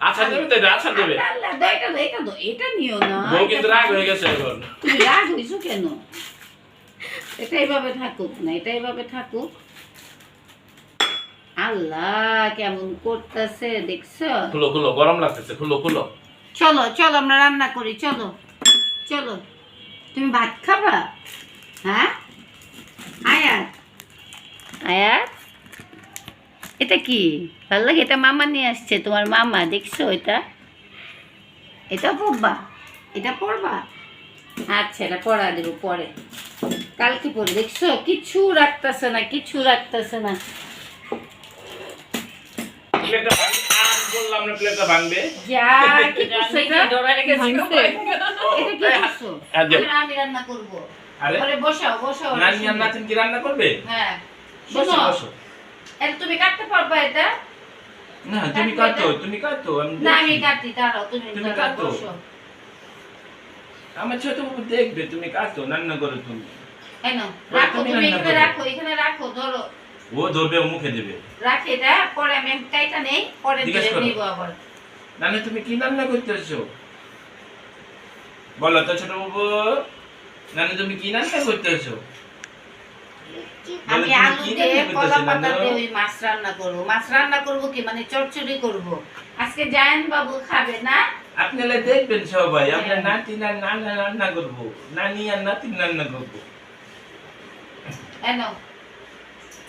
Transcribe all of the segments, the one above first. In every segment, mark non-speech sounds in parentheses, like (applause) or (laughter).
আচ্ছা দেবে তো এটা আচ্ছা দেবে এটা এটা দাও, এটা নিও না বউ কিন্তু রাগ হয়ে গেছে এখন। তুমি রাগ হইছো কেন? এটা এইভাবে থাকুক না এটা এইভাবে থাকুক। আল্লাহ কেমন করতেছে দেখছ? খুলো খুলো গরম লাগতেছে খুলো খুলো। চলো চলো আমরা রান্না করি চলো চলো। তুমি ভাত খাবা? হ্যাঁ? আয়াত? আয়াত? এটা কি? ভালো লাগে? এটা মামা নিয়ে আসছে তোমার মামা দেখছ এটা? এটা পড়বা? এটা পড়বা? আচ্ছা এটা পড়া দেবো পরে। কালকে পড়ে দেখছ? কিছু রাখতেছে না কিছু রাখতেছে না। প্লেটটা ভাঙবে? আর বললাম না প্লেটটা ভাঙবে। যা কি করছ এটা? এটা কি করছ? আর যে- আমি- রান্না করব। আরে? পরে বসাও বসাও। রান্না করবে? হ্যাঁ। বসো বসো। তুমি কাটতে পারবা এটা? না তুমি কাটো তুমি কাটো আমি না আমি কাটি দাঁড়াও তুমি তুমি কাটো। আমার ছোট বাবু দেখবে তুমি কাটো রান্না করো তুমি। রাখো তুমি এখানে রাখো এখানে রাখো ধরো। ও ধরবে ও মুখে দেবে। রাখি এটা পরে আমি কাইটা নেই পরে করো। নিব আবার। নানি তুমি কি রান্না করতেছো? বলো তো ছোট বাবু নানি তুমি কি রান্না করতেছো? আমি আলু দিয়ে কলা পাতা দিয়ে ওই মাছ রান্না করব। মাছ রান্না করব কি? মানে চচ্চড়ি করব। আজকে জায়ান বাবু খাবে না? আপনারা দেখবেন সবাই হ্যাঁ। নাতি না নানা রান্না করব। নানি আর নাতি রান্না করব। এনো।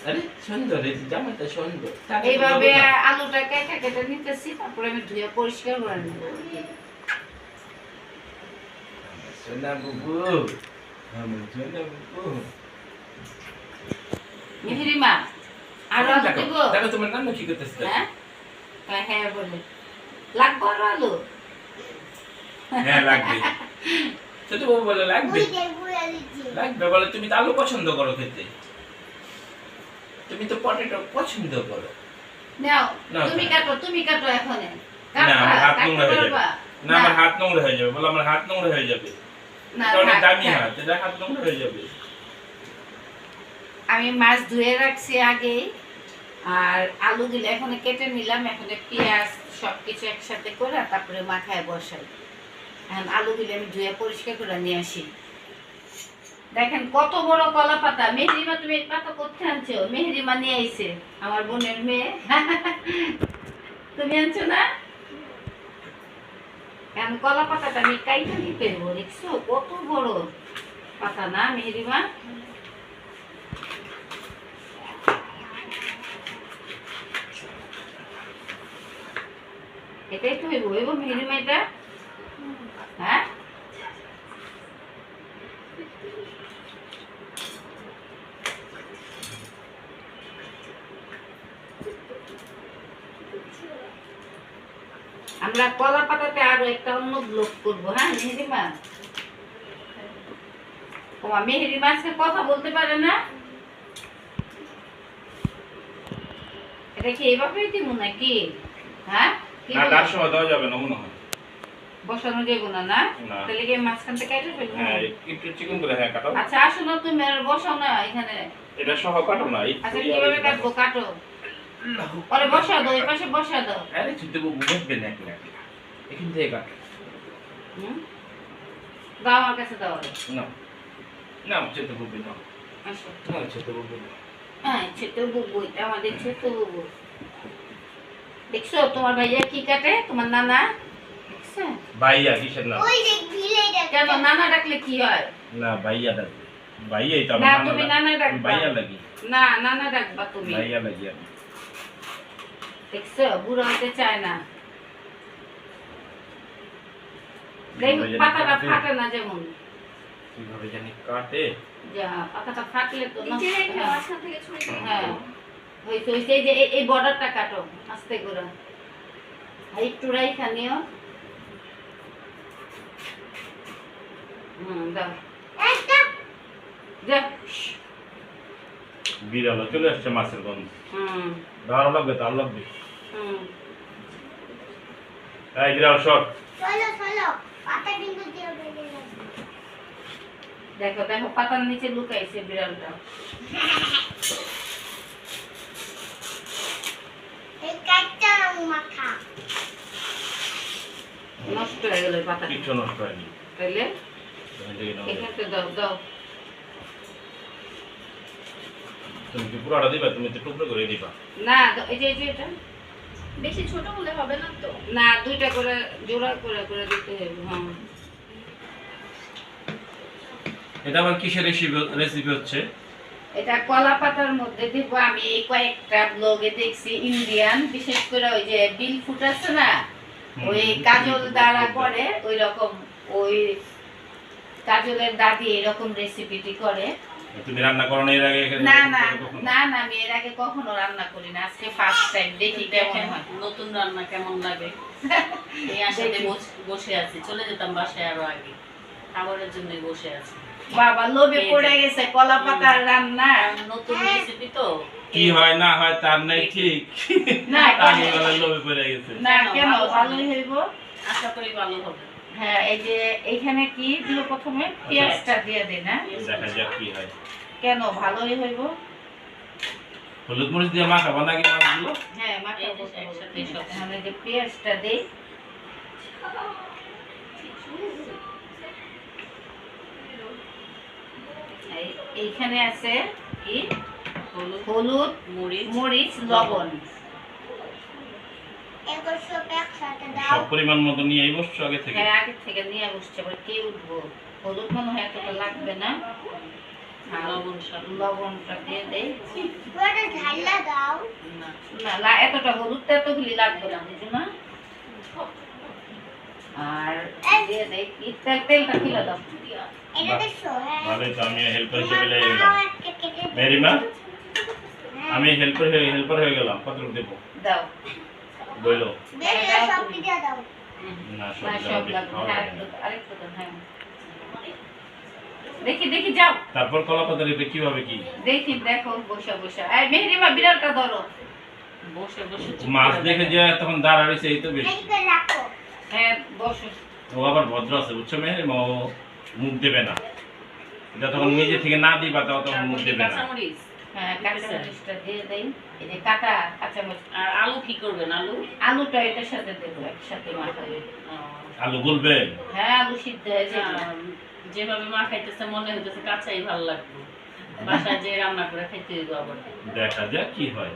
আরে সুন্দর এই জামাটা সুন্দর। এইভাবে আলুটা কেটে কেটে নিতেছি তারপরে আমি ধুয়ে পরিষ্কার করে নেব। সোনা বুবু। আমার সোনা বুবু। মেহরিমা আর আলু দেখো তোমার নানু কি করতেছে? হ্যাঁ? হ্যাঁ, হ্যাঁ বলে। লাগবে আরও আলু? হ্যাঁ লাগবে। ছোট বাবু বলে লাগবে। লাগবে বলে তুমি তো আলু পছন্দ করো খেতে। তুমি তো পটেটো পছন্দ করো। নাও নাও, তুমি কাটো তুমি কাটো এখন। না, আমার হাত নোংরা হয়ে যাবে। না আমার হাত নোংরা হয়ে যাবে। বলে আমার হাত নোংরা হয়ে যাবে। না দামি হাত এটা হাত নোংরা হয়ে যাবে। আমি মাছ ধুয়ে রাখছি আগে আর আলু দিলে এখন কেটে নিলাম, এখন পেঁয়াজ সব কিছু একসাথে করে তারপরে মাথায় বসাই। এখন আলু দিলে আমি ধুয়ে পরিষ্কার করে নিয়ে আসি। দেখেন কত বড় কলা পাতা মেহরিমা তুমি এই পাতা করতে আনছো? মেহরিমা নিয়ে আইছে, আমার বোনের মেয়ে। তুমি আনছো না? এখন কলা পাতাটা আমি কাইটা দেখছ? কত বড় পাতা না মেহরিমা এটাই তো হইব হইব মেহরিমা এটা হ্যাঁ? আমরা কলা পাতাতে আরও একটা অন্য ব্লগ করব হ্যাঁ মেহেরিমা ও মেহেরিমা আজকে কথা বলতে পারে না? এটা কি এইভাবেই দিব নাকি? হ্যাঁ? না তার সময় দেওয়া যাবে না মনে হয় বসানো যাব না না? না। তাহলে কি মাঝখান কেটে ফেলব। হ্যাঁ একটু চিকন করে হ্যাঁ কাটো। আচ্ছা আসো না তুমি আর বসাও না এখানে। এটা সহ কাটো না আচ্ছা কীভাবে কাটবো? কাটো। পরে বসা দাও এই পাশে বসা দাও। আরে ছোট বাবু বুঝবে না একলা একলা। এখান থেকে কাটো। হুম? দাও আমার কাছে দাও। না না ছোট বাবু না। আসো। না না। হ্যাঁ ছোট বুবু এটা আমাদের ছোট বুবু দেখছ? তোমার ভাইয়া কি কাটে? তোমার নানা? দেখছ? ভাইয়া কিসের নাম কেন নানা ডাকলে কি হয়? না ভাইয়া ডাকবে। ভাইয়াই তো না আমার তুমি নানা নানা ডাকবে। ডাকবা ভাইয়া লাগি না নানা ডাকবা তুমি। ভাইয়া লাগি আমি। দেখছ? বুড়ো হতে চায় না। দেখ কীভাবে জানি পাতাটা কাটে? ফাটে না যেমন। কীভাবে জানি কাটে? যা পাতাটা ফাটলে তো নষ্ট হ্যাঁ। হ্যাঁ। হয়েছে হয়েছে যে এই- বর্ডারটা কাটো আস্তে করে। হুম দাও। বিড়াল চলে আসছে মাছের গন্ধ। হুম। লাগবে তার লাগবে। হুম। এই বিড়াল শট দেখো দেখো পাতার নিচে লুকাইছে বিড়ালটা। (laughs) নষ্ট হয়ে গেল পাতা কিচ্ছু নষ্ট হয়নি। তাইলে তুমি দেখে নাও। এখানে দাও দাও। তুমি কি পুরোটা দিবা? তুমি তো টুকরো করে দিবা। না এই যে এই যে এটা। বেশি ছোট হলে হবে না তো? না দুইটা করে জোড়া করে করে দিতে হবে হ্যাঁ। এটা আবার কিসের রেসিপি রেসিপি হচ্ছে? এটা কলা পাতার মধ্যে দিব আমি কয়েকটা ব্লগে দেখছি ইন্ডিয়ান বিশেষ করে ওই যে বিল ফুট আছে না ওই কাজল দ্বারা করে ওই রকম ওই কাজলের দাদি এরকম রেসিপিটি করে। তুমি রান্না করো না এর আগে না না না না আমি এর আগে কখনো রান্না করি না আজকে ফার্স্ট টাইম দেখি কেমন হয়। নতুন রান্না কেমন লাগে? (laughs) এই আশাতে বসে আছি চলে যেতাম বাসায় আরও আগে। খাবারের জন্য বসে আছি। বাবা লোভে পড়ে গেছে কলা পাতার রান্না। নতুন রেসিপি তো। কি হয় না হয় তার নাই ঠিক। না, (laughs) আগে বেলা লোভে পড়ে গেছে। না কেন? কেন ভালো ভালোই হইব? আশা করি ভালো হবে। হ্যাঁ এই যে এইখানে কি? দিল প্রথমে পেঁয়াজটা দিয়ে দিই না? দেখা যাক কি হয়। কেন? ভালোই হইব? হলুদ মরিচ দিয়ে মাখাবো নাকি মাছগুলো হ্যাঁ মাখাবো। একসাথে সব। তাহলে যে পেঁয়াজটা দেই। এইখানে আছে কি? হলুদ হলুদ মরিচ মরিচ লবণ। সব পরিমাণ মতো নিয়ে বসছো আগে থেকে? হ্যাঁ আগে থেকে নিয়ে বসছে আবার কে উঠবো? হলুদ মনে হয় এতটা লাগবে না। আর লবণ লবণটা দিয়ে দেই। না না এতটা হলুদ তো এতগুলি লাগবে না বুঝো না? আর তেল তেলটা কিলো দাও ভালোই তো আমি হেল্পার হিসেবে লেগে গেলাম। মেরিমা আমি হেল্পার হয়ে হেল্পার হয়ে গেলাম কত দেবো। দাও। না সব লাগবে খাওয়া হ্যাঁ। আরেকটু- দাও, হ্যাঁ। দেখি দেখি যাও। তারপর কলা এটা কীভাবে কি? দেখি দেখো বসে বসে। এই মেহরিমা বিড়ালটা ধরো। বসে বসে মাছ দেখে। যে তখন দাঁড়া রয়েছে এই তো বেশি। হ্যাঁ বসো। ও আবার ভদ্র আছে বুঝছ মেহেরিমা ও মুখ দেবে না। যতক্ষণ নিজে থেকে না দিবা ততক্ষণ মুখ দেবে না। হ্যাঁ কাঁচামরিচটা দিয়ে দেই। এই যে কাটা কাঁচামরিচ। আর আলু কি করবেন আলু? আলুটা এটার সাথে দেবো একসাথে মাখাবে। আলু বলবে হ্যাঁ আলু সিদ্ধ হয়ে যাবে। যেভাবে মা খাইতেছে মনে হইতেছে কাঁচাই ভালো লাগবে। বাসায় যে রান্না করে খাইতে আবার। দেখা যাক কি হয়।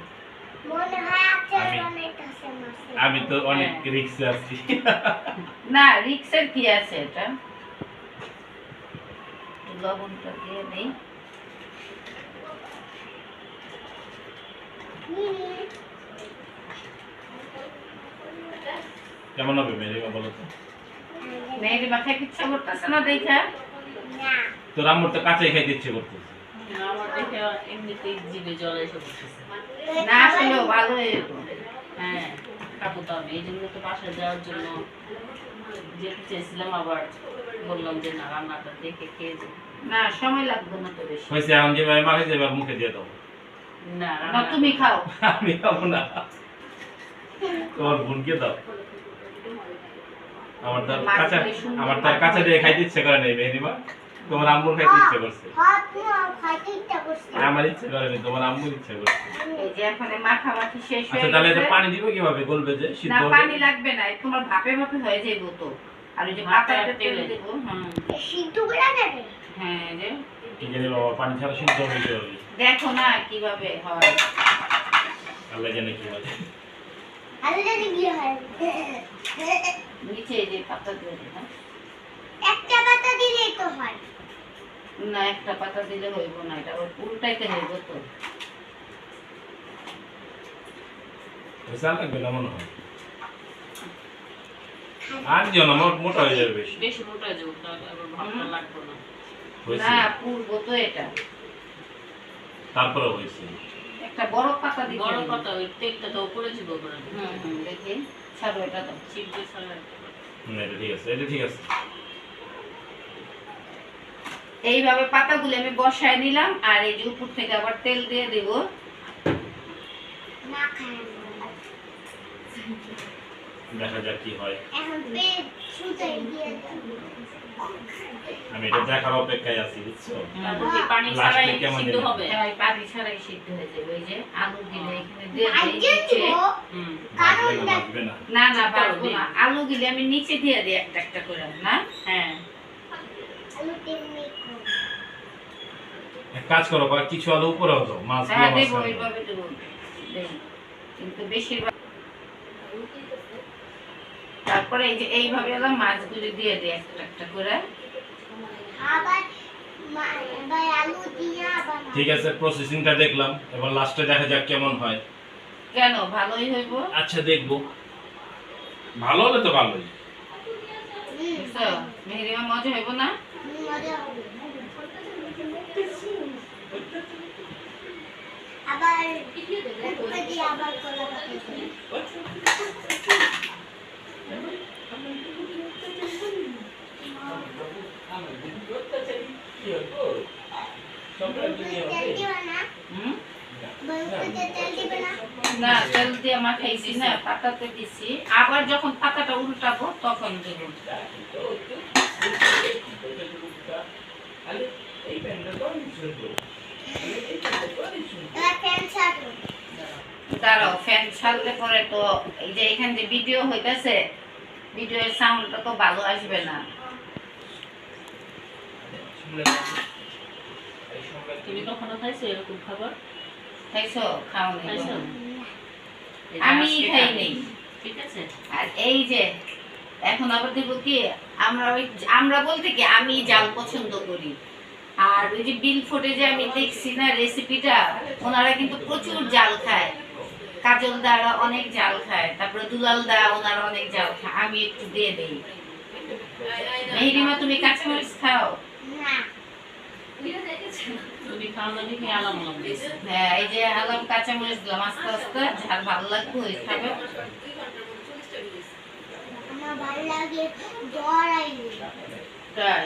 আমি তো অনেক। রিক্সে আছি। না রিক্সের কি আছে এটা? লবণটা দিয়ে দিই। কেমন হবে মেহেরিমা বলো তো? করতেছে না দেখা? তোর আম্মুর তো কাঁচাই খাইতে ইচ্ছে করতেছে। আমার দেখে এমনিতেই জিভে জল এসে না আসলেও ভালো হয়ে যেত হ্যাঁ খাব তো আমি এই জন্য তো যাওয়ার জন্য যেতে চেয়েছিলাম আবার বললাম যে না রান্নাটা দেখে খেয়ে না সময় লাগবে না তো বেশি। হয়েছে এখন যেভাবে মাখাইছে এবার মুখে দিয়ে দাও। না না তুমি খাও। আমি খাব না। তোমার বোনকে দাও। আমার তার কাঁচা আমার তার কাঁচা দিয়ে খাইতে ইচ্ছে করে নেই মেহেরিমা তোমার আম্মুর খাইতে ইচ্ছে করছে। আমার ইচ্ছে করে নেই তোমার আম্মুর ইচ্ছে করছে। এই যে এখন শেষ আচ্ছা হয়ে তাহলে এটা পানি দিব কীভাবে? গলবে যে না পানি লাগবে না তোমার ভাপে ভাপে হয়ে যাইব তো। আর ওই যে হ্যাঁ হ্যাঁ এই কি জানি বাবা পানি ছাড়া সিদ্ধ দেখো না কীভাবে হয়। আল্লাহ জানে কি হয়। নিচে যে পাতা দিয়ে একটা পাতা দিলেই তো হয় না একটা পাতা দিলে হইব না এটা আবার উল্টাইতে হইব তো। লাগবে না মনে হয়? আর দিও না মোটা হয়ে যাবে বেশি। বেশি মোটা যাব তাহলে ভাবটা লাগবে না। না পূর্ব তো এটা। তারপরে হয়েছে। একটা বড় পাতা বড় হইব। কথা ওই তেলটা তো উপরে যাব করে হুম হুম দেখি। ছাড়ো এটা দাও। চিপে ছাড়া হুম, এটা ঠিক আছে এটা ঠিক আছে। এইভাবে পাতাগুলো আমি বসায় নিলাম আর এই যে উপর থেকে আবার তেল দিয়ে দিব। না খায় দেখা যাক কি হয়। এখন পেট সুতাই দিয়ে দাও আমি এটা দেখার অপেক্ষায় আছি বুঝছ? পানি ছাড়াই সিদ্ধ হবে? পানি ছাড়াই সিদ্ধ হয়ে যাবে। ওই যে আলু দিলে এখানে দিয়ে কারণ বাঁচবে না না। পারব না আলু দিলে আমি নিচে দিয়ে দিই একটা একটা করে না? হ্যাঁ। আলু। এক কাজ করো বা কিছু আলু উপরে হতো মাছ হ্যাঁ দেবো ওইভাবে দেবো কিন্তু বেশিরভাগ তারপরে এই যে এইভাবে এলাম মাছগুলি দিয়ে দিই একটা একটা করে। আবার। ঠিক আছে প্রসেসিংটা দেখলাম। এবার লাস্টে দেখা যাক কেমন হয়। কেন? ভালোই হইব? আচ্ছা দেখব। ভালো হলে তো ভালোই। মেহেরিমা মজা হইব না? মজা হবে। আবার আবার কলা না দিয়ে তেল দিয়ে মাখাইছি না পাতাতে দিছি। আবার যখন পাতাটা উল্টাবো তখন দেব। ফ্যান ছাড়ো দাঁড়াও ফ্যান ছাড়লে পরে তো এই যে এখান যে ভিডিও হইতাছে ভিডিওর সাউন্ডটা তো ভালো আসবে না। তুমি কখনো খাইছো এরকম খাবার? খাইছো? খাও নি খাইছো? এই যে আমি খাই নেই ঠিক আছে। আর এই যে এখন আবার দেব কি আমরা ওই আমরা বলতে কি আমি জাল পছন্দ করি। আর ওই যে বিল ফুটে যে আমি দেখছি না রেসিপিটা ওনারা কিন্তু প্রচুর জাল খায়। কাজল দারা অনেক জাল খায় তারপরে দুলাল দা ওনারা অনেক জাল খায়। আমি একটু দিয়ে দেই। মেহরিমা তুমি কাঁচামরিচ খাও? হ্যাঁ এই যে আলাম কাঁচামরিচ দিলাম আস্তে আস্তে ঝাল ভালো লাগবে ওই খাবে। ভালো লাগে তাই?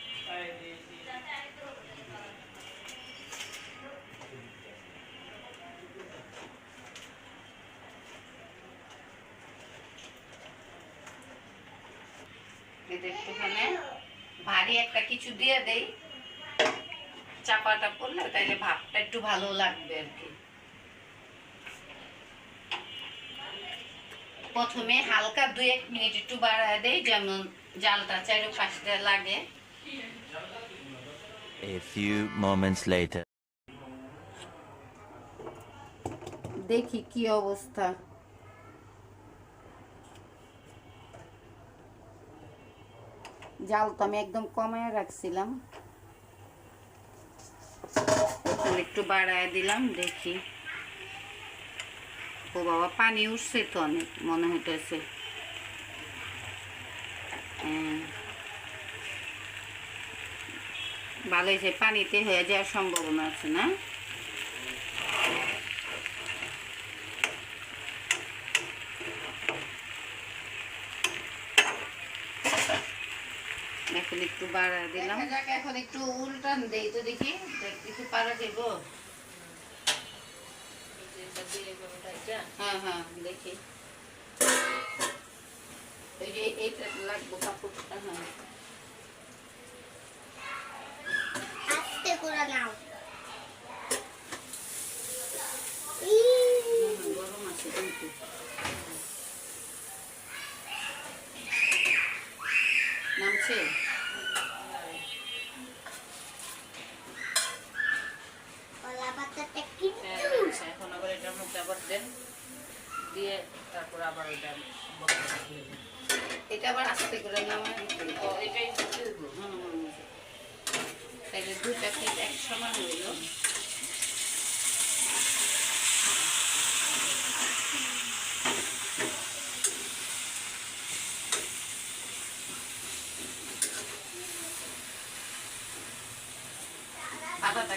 ভারী একটা কিছু দিয়ে দেই। চাপাটা পড়লে তাইলে ভাবটা একটু ভালো লাগবে আর কি। প্রথমে হালকা দুই এক মিনিট একটু বাড়ায় দেই, যেমন জালটা চারোপাশটা লাগে। A few moments later. দেখি কি অবস্থা জাল তো আমি একদম কমায় রাখছিলাম একটু বাড়ায় দিলাম, দেখি ও বাবা, পানি উঠছে তো অনেক, মনে হইতেছে হ্যাঁ। ভালো হয়েছে পানিতে হয়ে যাওয়ার সম্ভাবনা আছে, না? এখন একটু বাড়া দিলাম। এখন একটু উল্টান দেই তো দেখি কিছু পারা দেব হ্যাঁ হ্যাঁ দেখি। এই যে এইটা লাগবো কাপড়টা হ্যাঁ। আস্তে করে নাও হুম, গরম আছে কিন্তু নামছে কলা পাতাটা কিন্তু হ্যাঁ, আচ্ছা, এখন আবার এটার মধ্যে আবার দেন দিয়ে তারপর আবার ওইটা বসাতে হবে। এটা আবার আস্তে করে নামায় দিতে হবে। ও, এটাই দিতে হবে? হুম, হুম, হুম। তাইলে দুইটা পিস এক সমান হইল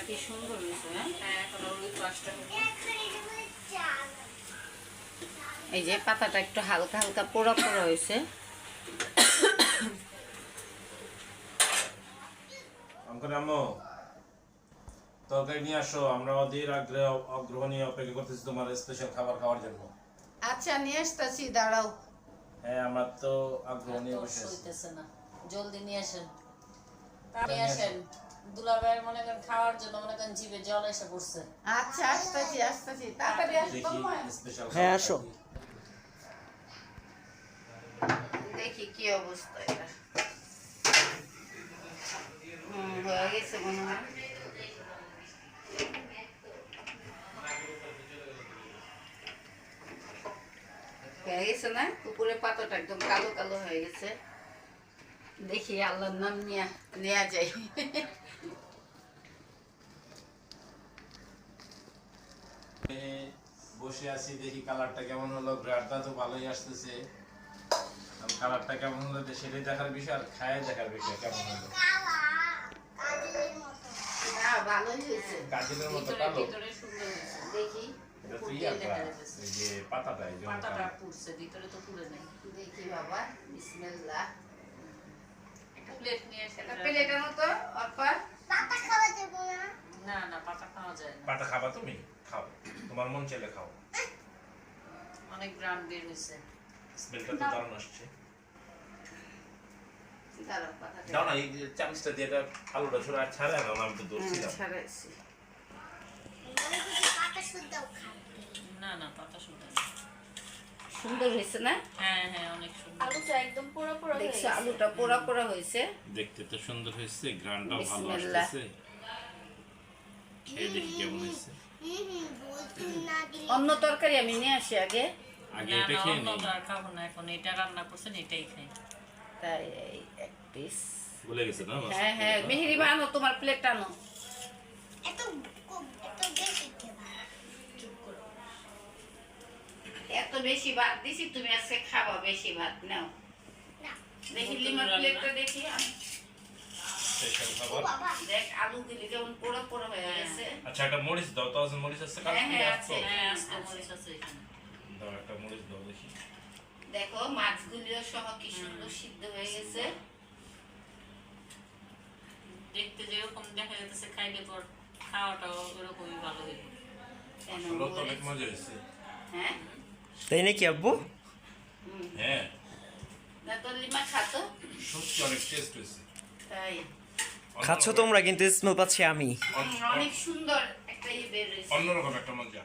কি সুন্দর হয়েছে হ্যাঁ? হ্যাঁ এই যে পাতাটা একটু হালকা হালকা পোড়া পোড়া হয়েছে। তরকারি নিয়ে আসো আমরা আগ্রহ অগ্রহ নিয়ে অপেক্ষা করতেছি তোমার স্পেশাল খাবার খাওয়ার জন্য। আচ্ছা নিয়ে আসতেছি দাঁড়াও। হ্যাঁ আমরা তো আগ্রহ নিয়ে বসে না। জলদি নিয়ে আসেন। নিয়ে আসেন। দুলাভাইয়ের মনে করেন খাওয়ার জন্য মনে করেন জিভে জল এসে পড়ছে। আচ্ছা আসতেছি আসতেছি। তাড়াতাড়ি হ্যাঁ, আসো। দেখি কি অবস্থা এটা। হুম হয়ে গেছে মনে হয়। হয়ে গেছে না? কুকুরের পাতাটা একদম কালো কালো হয়ে গেছে। দেখি আল্লাহর নাম নিয়ে নেওয়া যায়। বসে আছি দেখি কালারটা কেমন হলো গ্রাডটা তো ভালোই আসতেছে। কালারটা কেমন হলো সেটাই দেখার বিষয় আর খায় দেখার বিষয় কেমন হলো। কাজলের মতো কালো। দেখি পাতাটা পাতাটা পুড়ছে ভিতরে তো পুড়ে নেই। দেখি বাবা বিসমিল্লাহ। প্লেট নিয়ে এসে প্লেটের মতো অর্পা পাতা খাওয়া যাবে না? না না পাতা খাওয়া যায় না। পাতা খাবা তুমি? খাও। তোমার মন চাইলে খাও। অনেক গ্রাম বের হয়েছে। স্মেলটা তো দারুণ আসছে। দাঁড়াও দাও না এই চামচটা দিয়ে এটা আলুটা ছোড়া আর ছাড়া না আমি তো দৌড়ছিলাম ছাড়াইছি। করছি পাতা শুদ্ধও না না পাতা শুনে সুন্দর হয়েছে না? হ্যাঁ হ্যাঁ অনেক সুন্দর। আলুটা একদম পুরো পুরো দেখছ আলুটা পোড়া পোড়া হয়েছে। দেখতে তো সুন্দর হয়েছে গ্রানটাও ভালো খেয়ে দেখি কেমন হয়েছে। দিলে অন্য তরকারি আমি নিয়ে আসি আগে। আগে এটা খেয়ে নিই। আর খাব না এখন এটা রান্না করছেন এটাই খাই। তাই এক পিস ভুলে গেছে না? হ্যাঁ হ্যাঁ মেহেরিমা আনো তোমার প্লেট আনো। এত এত বেশি ভাত দিছি তুমি আজকে খাবা বেশি ভাত নাও। দেখি লিমার প্লেটটা দেখি আনো। স্পেশাল ও খাবার বাবা। দেখ আলু দিলে কেমন পোড়া পোড়া হয়ে গেছে। আচ্ছা একটা মরিচ দাও তো আছে মরিচ আছে কাল হ্যাঁ, থেকে হ্যাঁ, আছে। হ্যাঁ মরিচ আছে এখানে। দাও একটা মরিচ দাও দেখি। দেখো মাছগুলিও সহ কি সুন্দর সিদ্ধ হয়ে গেছে। দেখতে যেরকম দেখা যাচ্ছে খাইলে পর খাওয়াটাও ওরকমই ভালো হইব। কেন অনেক মজা হয়েছে। হ্যাঁ? তাই নাকি আব্বু? হ্যাঁ। না তো লিমা খাতো? সত্যি অনেক টেস্ট হয়েছে। তাই। খাচ্ছ তোমরা কিন্তু স্মেল পাচ্ছি আমি। অনেক সুন্দর একটা ইয়ে বের হয়েছে। অন্যরকম একটা মজা।